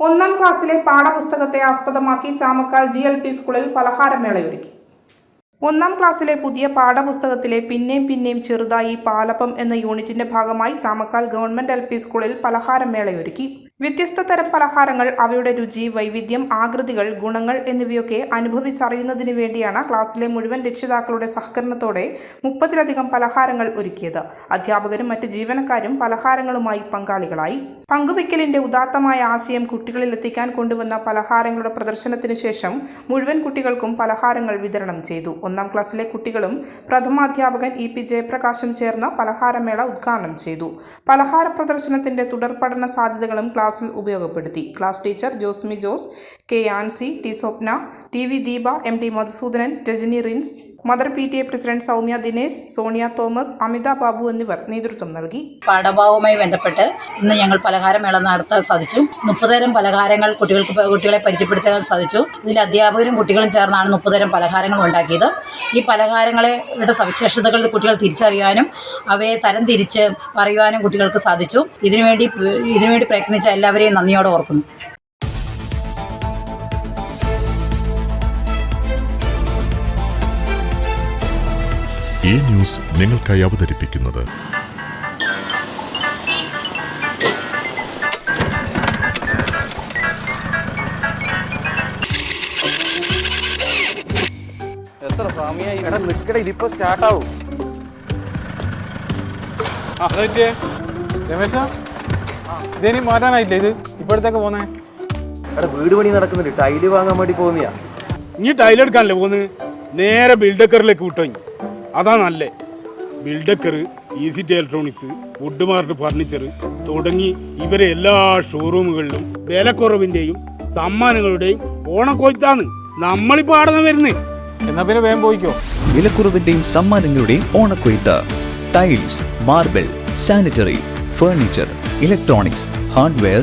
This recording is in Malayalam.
ഒന്നാം ക്ലാസ്സിലെ പാഠപുസ്തകത്തെ ആസ്പദമാക്കി ചാമക്കാൽ ജി എൽ പി സ്കൂളിൽ പലഹാരമേളയൊരുക്കി. ഒന്നാം ക്ലാസ്സിലെ പുതിയ പാഠപുസ്തകത്തിലെ പിന്നെയും പിന്നെയും ചെറുതായി പാലപ്പം എന്ന യൂണിറ്റിന്റെ ഭാഗമായി ചാമക്കാൽ ഗവൺമെന്റ് എൽ പി സ്കൂളിൽ പലഹാരമേളയൊരുക്കി. വ്യത്യസ്ത തരം പലഹാരങ്ങൾ അവയുടെ രുചി വൈവിധ്യം ആകൃതികൾ ഗുണങ്ങൾ എന്നിവയൊക്കെ അനുഭവിച്ചറിയുന്നതിന് വേണ്ടിയാണ് ക്ലാസ്സിലെ മുഴുവൻ രക്ഷിതാക്കളുടെ സഹകരണത്തോടെ മുപ്പതിലധികം പലഹാരങ്ങൾ ഒരുക്കിയത്. അധ്യാപകരും മറ്റ് ജീവനക്കാരും പലഹാരങ്ങളുമായി പങ്കാളികളായി. പങ്കുവെക്കലിന്റെ ഉദാത്തമായ ആശയം കുട്ടികളിൽ എത്തിക്കാൻ കൊണ്ടുവന്ന പലഹാരങ്ങളുടെ പ്രദർശനത്തിനു ശേഷം മുഴുവൻ കുട്ടികൾക്കും പലഹാരങ്ങൾ വിതരണം ചെയ്തു. ഒന്നാം ക്ലാസ്സിലെ കുട്ടികളും പ്രഥമാധ്യാപകൻ ഇ പി ജയപ്രകാശും ചേർന്ന് പലഹാരമേള ഉദ്ഘാടനം ചെയ്തു. പലഹാര പ്രദർശനത്തിന്റെ തുടർ പഠന സാധ്യതകളും ക്ലാസ്സിൽ ഉപയോഗപ്പെടുത്തി class teacher Josmi Jose K Ancy T Swapna T V Deepa M T Madhusoodanan Rajani Rince mother P T A president Soumya Dinesh Sonia Thomas Amitha Babu എന്നിവർ നേതൃത്വം നൽകി. പാഠഭാവവുമായി ബന്ധപ്പെട്ട് ഇന്ന് ഞങ്ങൾ പലഹാരമേള നടത്താൻ സാധിച്ചു. മുപ്പതരം പലഹാരങ്ങൾ കുട്ടികൾക്ക് കുട്ടികളെ പരിചയപ്പെടുത്താൻ സാധിച്ചു. ഇതിൽ അധ്യാപകരും കുട്ടികളും ചേർന്നാണ് മുപ്പതരം പലഹാരങ്ങൾ ഉണ്ടാക്കിയത്. ഈ പലഹാരങ്ങളെ യുടെ സവിശേഷതകൾ കുട്ടികൾ തിരിച്ചറിയാനും അവയെ തരം തിരിച്ച് പറയുവാനും കുട്ടികൾക്ക് സാധിച്ചു. ഇതിനുവേണ്ടി ഇതിനുവേണ്ടി പ്രയത്നിച്ച എല്ലാവരെയും നന്ദിയോടെ ഓർക്കുന്നു. ഈ ന്യൂസ് നിങ്ങൾക്കായി അവതരിപ്പിക്കുന്നത്. എത്ര സമയമായി എടാ നിക്കടെ ഇതിപ്പോ സ്റ്റാർട്ടാവും ആ. അതെ രമേശ? ഇതേനി മാറ്റാനായില്ലേ ഇത്? ഇപ്പോഴത്തേക്ക് പോന്നേ. എടാ വീട് പണി നടക്കുന്നുണ്ട്. ടൈൽ വാങ്ങാൻ വേണ്ടി പോകുന്നയാ. ഇനി ടൈലെടുക്കാനല്ലേ പോകുന്നത്? നേരെ ബിൽഡക്കറിലേക്ക് വിട്ടോഞ്ഞി അതാ നല്ലേ. ബിൽഡക്കർ ഈസിറ്റി ഇലക്ട്രോണിക്സ് വുഡ് മാർട്ട് ഫർണിച്ചർ തുടങ്ങി ഇവരെ എല്ലാ ഷോറൂമുകളിലും വിലക്കുറവിന്റെയും സമ്മാനങ്ങളുടെയും ഓണക്കൊയ്ത്താണ് നമ്മളിപ്പോൾ ആടുന്ന വരുന്നത് എന്നാ പിന്നെ വേഗം പോയിക്കോ. വിലക്കുറവിന്റെയും സമ്മാനങ്ങളുടെയും ഓണക്കൊയ്ത്ത് tiles marble sanitary furniture electronics hardware